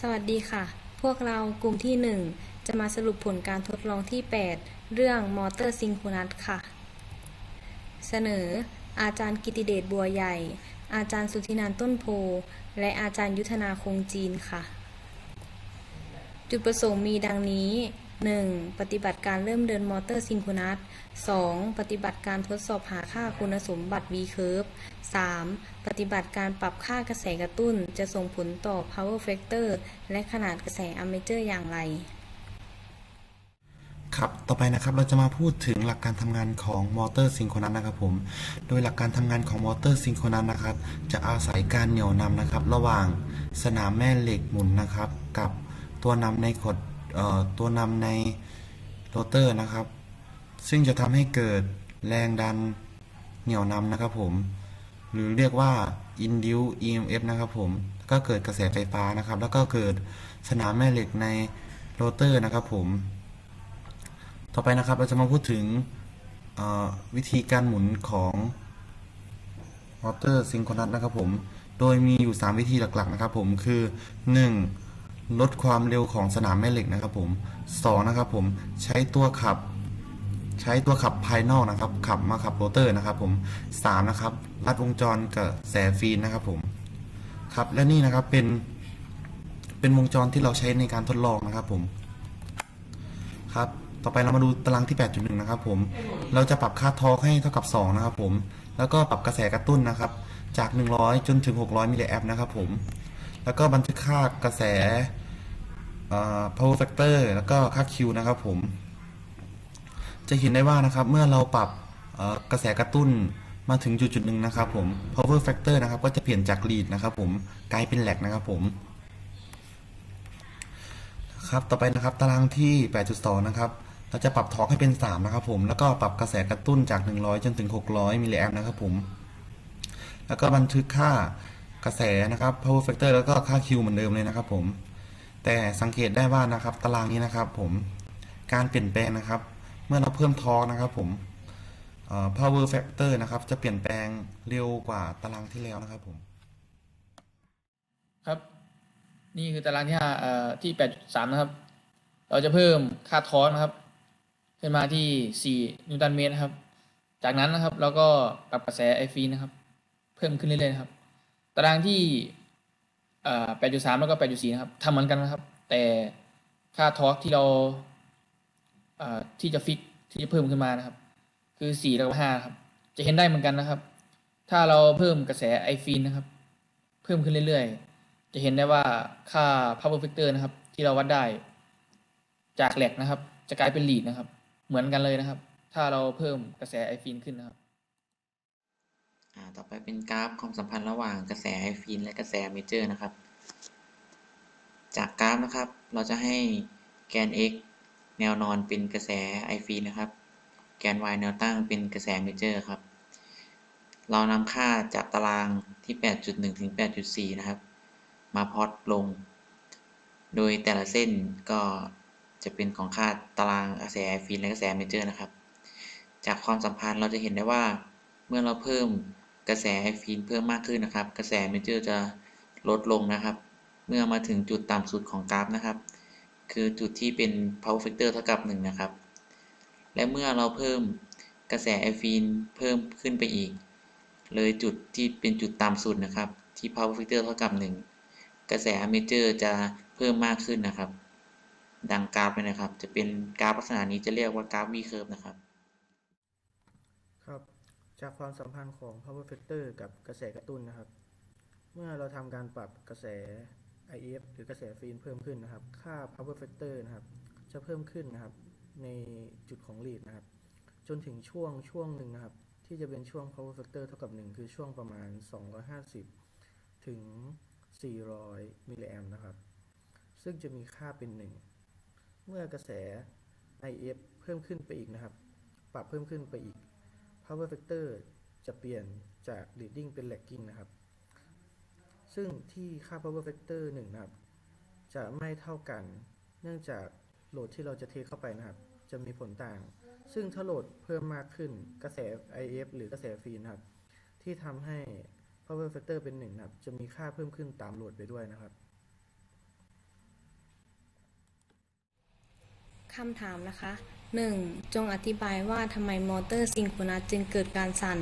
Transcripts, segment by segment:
สวัสดีค่ะ พวกเรากลุ่มที่ 1 จะมาสรุปผลการทดลองที่ 8 เรื่องมอเตอร์ซิงโครนัสค่ะ เสนอ อาจารย์กิติเดชบัวใหญ่ อาจารย์สุธินันท์ต้นโพ และอาจารย์ยุทธนาคงจีนค่ะ จุดประสงค์มีดังนี้ 1. ปฏิบัติการเริ่มเดินมอเตอร์ซิงโครนัส 2. ปฏิบัติการทดสอบหาค่าคุณสมบัติ V-curve 3. ปฏิบัติการปรับค่ากระแสกระตุ้น จะส่งผลต่อ power factor และขนาดกระแสอเมเจอร์อย่างไร ครับ ต่อไปนะครับ เราจะมาพูดถึงหลักการทำงานของมอเตอร์ซิงโครนัสนะครับผม โดยหลักการทำงานของมอเตอร์ซิงโครนัสนะครับ จะอาศัยการเหนี่ยวนำนะครับ ระหว่างสนามแม่เหล็กหมุนนะครับ กับตัวนำในขดตัวนำในโรเตอร์นะครับ ซึ่งจะทำให้เกิดแรงดันเหนี่ยวนำนะครับผม หรือเรียกว่า induced EMF นะครับผมก็เกิดกระแสไฟฟ้านะครับ แล้วก็เกิดสนามแม่เหล็กในโรเตอร์นะครับผม ต่อไปนะครับเราจะมาพูดถึงวิธีการหมุนของมอเตอร์ซิงโครนัสนะครับผม โดยมีอยู่ 3 วิธีหลักๆนะครับผมคือ 1. ลดความเร็วของสนามแม่เหล็กนะครับผม 2. นะครับผมใช้ตัวขับ ใช้ตัวขับภายนอกนะครับ ขับมาขับโรเตอร์นะครับ ผม 3. นะครับลัดวงจรกับแสฟีนนะครับ ผมครับและนี่นะครับเป็น เป็นวงจรที่เราใช้ในการทดลองนะครับ ผมครับต่อไปเรามาดูตารางที่ 8.1 นะครับ ผม เราจะปรับค่าทอร์กให้เท่ากับ 2 นะครับ ผม แล้วก็ปรับกระแสกระตุ้นนะครับ จาก 100 จนถึง 600 มิลลิแอมป์นะครับ ผม แล้วก็บันทึกค่ากระแส power factor แล้วก็ค่า Q นะครับ ผม จะเห็นได้ว่านะครับเมื่อเราปรับกระแสกระตุ้นมาถึงจุดจุดหนึ่งนะครับผม power factor นะครับก็จะเปลี่ยนจาก lead นะครับผมกลายเป็น lag นะครับผมครับต่อไปนะครับตารางที่ 8.2 นะครับเราจะปรับทอร์กให้เป็น 3 นะครับผม แล้วก็ปรับกระแสกระตุ้นจาก 100 จนถึง 600 มิลลิแอมป์นะครับผม แล้วก็บันทึกค่ากระแสนะครับ power factor แล้วก็ค่า Q เหมือนเดิมเลยนะครับผม แต่สังเกตได้ว่านะครับตารางนี้นะครับผม การเปลี่ยนแปลงนะครับ เมื่อเราเพิ่มทอร์กนะครับผมเอ่อ power factor นะครับ จะเปลี่ยนแปลงเร็วกว่าตารางที่แล้วนะครับผม ครับ นี่คือตารางที่ห้าที่แปดสามนะครับ เราจะเพิ่มค่าทอร์กนะครับ ขึ้นมาที่สี่นิวตันเมตรนะครับ จากนั้นนะครับเราก็ปรับกระแสไอฟีนะครับ เพิ่มขึ้นเรื่อยๆนะครับ ตารางที่เอ่อแปดจุดสามแล้วก็แปดจุดสี่นะครับทำเหมือนกันนะครับ แต่ค่าทอร์กที่เรา ที่จะฟิกที่จะเพิ่มขึ้นมานะครับ คือสี่แล้วก็ห้าครับ จะเห็นได้เหมือนกันนะครับ ถ้าเราเพิ่มกระแสไอฟีนนะครับ เพิ่มขึ้นเรื่อยๆ จะเห็นได้ว่าค่า power factor นะครับ ที่เราวัดได้ จากแหลกนะครับ จะกลายเป็น lead นะครับ เหมือนกันเลยนะครับ ถ้าเราเพิ่มกระแสไอฟีนขึ้นนะครับต่อไปเป็นกราฟความสัมพันธ์ระหว่างกระแสไอฟีนและกระแสเมเจอร์นะครับ จากกราฟนะครับ เราจะให้แกน x แนวนอนเป็นกระแสไอฟีนะครับ แกน y แนวตั้งเป็นกระแสเมเจอร์ครับ เรานำค่าจากตารางที่ 8.1 ถึง 8.4 นะครับ มาพอตลง โดยแต่ละเส้นก็จะเป็นของค่าตารางกระแสฟีนและกระแสเมเจอร์นะครับ จากความสัมพันธ์เราจะเห็นได้ว่าเมื่อเราเพิ่มกระแสไอฟีนเพิ่มมากขึ้นนะครับ กระแสเมเจอร์จะลดลงนะครับ เมื่อมาถึงจุดต่ำสุดของกราฟนะครับ คือจุดที่เป็น power factor เท่ากับ 1 นะครับ และเมื่อเราเพิ่มกระแสไอฟีนเพิ่มขึ้นไปอีก เลยจุดที่เป็นจุดต่ำสุดนะครับ ที่ power factor เท่ากับ 1 กระแสเมเจอร์จะเพิ่มมากขึ้นนะครับ ดังกราฟเลยนะครับ จะเป็นกราฟลักษณะนี้จะเรียกว่ากราฟ V curve นะครับ ครับ จากความสัมพันธ์ของ power factor กับกระแสกระตุ้นนะครับ เมื่อเราทำการปรับกระแส IF หรือกระแสฟีนเพิ่มขึ้นนะครับ ค่า power factor นะครับ จะเพิ่มขึ้นนะครับ ในจุดของ lead นะครับ จนถึงช่วงช่วงหนึ่งนะครับ ที่จะเป็นช่วง power factor เท่ากับ 1 คือช่วงประมาณ 250 ถึง 400 มิลลิแอมนะครับ ซึ่งจะมีค่าเป็น 1 เมื่อกระแส IF เพิ่มขึ้นไปอีกนะครับ ปรับเพิ่มขึ้นไปอีก power factor จะเปลี่ยนจาก leading เป็น lagging นะครับ ซึ่งที่ค่า power factor 1นะครับ จะไม่เท่ากัน เนื่องจากโหลดที่เราจะเทเข้าไปนะครับ จะมีผลต่าง ซึ่งถ้าโหลดเพิ่มมากขึ้นกระแส IF หรือกระแสฟีนะครับ ที่ทำให้ power factor เป็น 1 นะครับ จะมีค่าเพิ่มขึ้นตามโหลดไปด้วยนะครับคำถามนะคะ 1. จงอธิบายว่าทำไมมอเตอร์ซิงโครนัสจึงเกิดการสั่น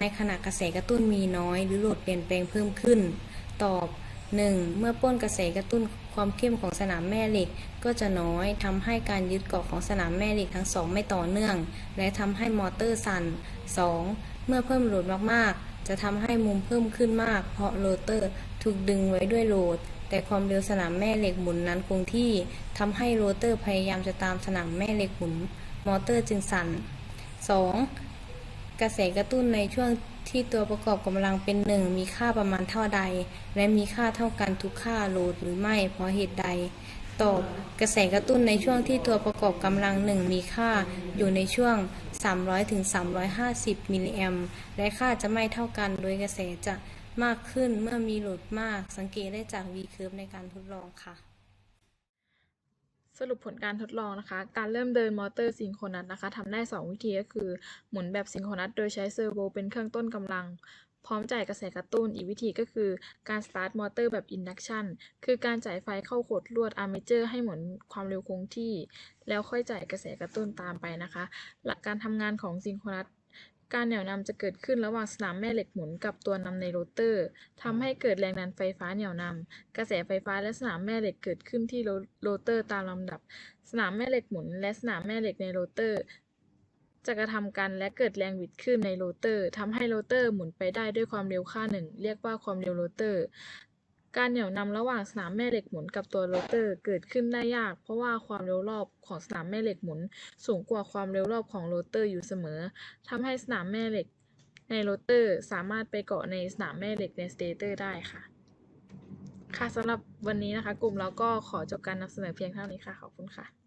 ในขณะกระแสกระตุ้นมีน้อย หรือโหลดเปลี่ยนแปลงเพิ่มขึ้น ตอบ 1. เมื่อป้นกระแสกระตุ้นความเข้มของสนามแม่เหล็กก็จะน้อยทำให้การยึดเกาะของสนามแม่เหล็กทั้งสองไม่ต่อเนื่อง และทำให้มอเตอร์สั่น 2. เมื่อเพิ่มโหลดมากๆ จะทำให้มุมเพิ่มขึ้นมาก เพราะโรเตอร์ถูกดึงไว้ด้วยโหลด แต่ความเร็วสนามแม่เหล็กหมุนนั้นคงที่ทำให้โรเตอร์พยายามจะตามสนามแม่เหล็กหมุน มอเตอร์จึงสั่น 2. กระแสกระตุ้นในช่วง ที่ตัวประกอบกำลังเป็นหนึ่งมีค่าประมาณเท่าใด และมีค่าเท่ากันทุกค่าโหลดหรือไม่เพราะเหตุใด ตอบกระแสกระตุ้นในช่วงที่ตัวประกอบกำลังหนึ่งมีค่าอยู่ในช่วง 300ถึง350 มิลลิแอมและค่าจะไม่เท่ากันโดยกระแสจะมากขึ้นเมื่อมีโหลดมาก สังเกตได้จาก V curve ในการทดลองค่ะ สรุปผลการทดลองนะคะ การเริ่มเดินมอเตอร์ซิงโครนัสนะคะทำได้ 2 วิธีก็คือ หมุนแบบซิงโครนัสโดยใช้เซอร์โวเป็นเครื่องต้นกำลัง พร้อมจ่ายกระแสกระตุ้น อีกวิธีก็คือการสตาร์ทมอเตอร์แบบอินดักชันคือการจ่ายไฟเข้าโคดลวดอาร์เมเจอร์ให้หมุนความเร็วคงที่ แล้วค่อยจ่ายกระแสกระตุ้นตามไปนะคะ หลักการทำงานของซิงโครนัส การเหนี่ยวนำจะเกิดขึ้นระหว่างสนามแม่เหล็กหมุนกับตัวนำในโรเตอร์ทำให้เกิดแรงดันไฟฟ้าเหนี่ยวนำกระแสไฟฟ้าและสนามแม่เหล็กเกิดขึ้นที่โรโรเตอร์ตามลำดับ สนามแม่เหล็กหมุน และสนามแม่เหล็กในโรเตอร์ จะกระทำกันและเกิดแรงบิดขึ้นในโรเตอร์ทำให้โรเตอร์หมุนไปได้ด้วยความเร็วค่าหนึ่งเรียกว่าความเร็วโรเตอร์ การเหนี่ยวนำระหว่างสนามแม่เหล็กหมุนกับตัวโรเตอร์เกิดขึ้นได้ยาก เพราะว่าความเร็วรอบของสนามแม่เหล็กหมุน สูงกว่าความเร็วรอบของโรเตอร์อยู่เสมอทำให้สนามแม่เหล็กในโรเตอร์สามารถไปเกาะในสนามแม่เหล็กในสเตเตอร์ได้ค่ะ ค่ะสำหรับวันนี้นะคะ กลุ่มเราก็ขอจบการนำเสนอเพียงเท่านี้ค่ะ ขอบคุณค่ะ